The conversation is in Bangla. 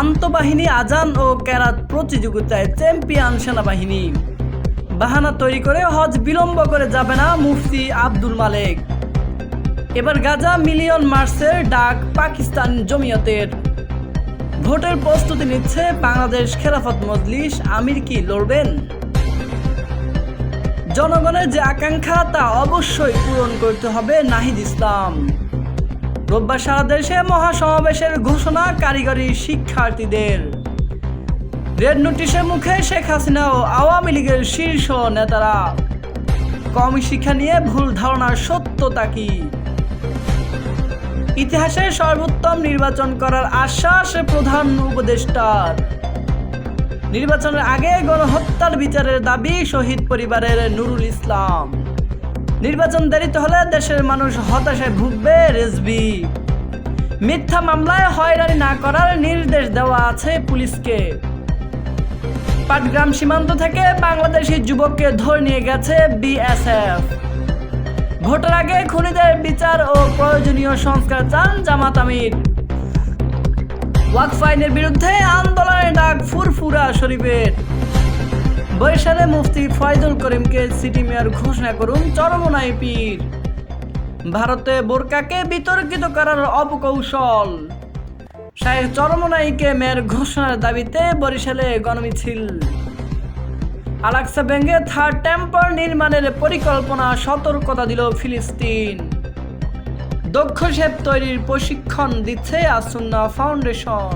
আন্তঃবাহিনী আজান ও ক্যারাত প্রতিযোগিতায় চ্যাম্পিয়ন সেনাবাহিনী। বাহানা তৈরি করে হজ বিলম্ব করে যাবে না মুফতি আব্দুল মালেক। এবার গাজা মিলিয়ন মার্চের ডাক পাকিস্তান জমিয়তের। ভোটের প্রস্তুতি নিচ্ছে বাংলাদেশ খেলাফত মজলিস আমির কি লড়বেন? জনগণের যে আকাঙ্ক্ষা তা অবশ্যই পূরণ করতে হবে নাহিদ ইসলাম। রোববার সারা দেশে মহাসমাবেশের ঘোষণা কারিগরি শিক্ষার্থীদের। রেড নোটিশের মুখে শেখ হাসিনা ও আওয়ামী লীগের শীর্ষ নেতারা। কম শিক্ষা নিয়ে ভুল ধারণার সত্যতা কি? ইতিহাসের সর্বোত্তম নির্বাচন করার আশ্বাস প্রধান উপদেষ্টার। নির্বাচনের আগে গণহত্যার বিচারের দাবি শহীদ পরিবারের নুরুল ইসলাম। নির্বাচন দেরিতে হলে দেশের মানুষ হতাশায় ভুগবে, রেজবি। মিথ্যা মামলায় হয়রানি না করার নির্দেশ দেওয়া আছে পুলিশকে। পাটগ্রাম সীমান্ত থেকে বাংলাদেশি যুবককে ধরে নিয়ে গেছে বিএসএফ। ভোটের আগে খুনিদের বিচার ও প্রয়োজনীয় সংস্কার চান জামাত আমির। ওয়াকফ আইনের বিরুদ্ধে আন্দোলনের ডাক ফুরফুরা শরীফের। বরিশালে মুফতি ফয়জুল করিমকে সিটি মেয়র ঘোষণা করুন চরমনাই পীর ভারতে বোরকাকে বিতর্কিত করার অপকৌশল। শাহের চরমনাইকে মেয়র ঘোষণার দাবিতে বরিশালে গণমিছিল। আলাক্সা ব্যাঙ্গে থার্ড টেম্পল নির্মাণের পরিকল্পনা সতর্কতা দিল ফিলিস্তিন। দক্ষ শেপ তৈরির প্রশিক্ষণ দিচ্ছে আসুন্না ফাউন্ডেশন।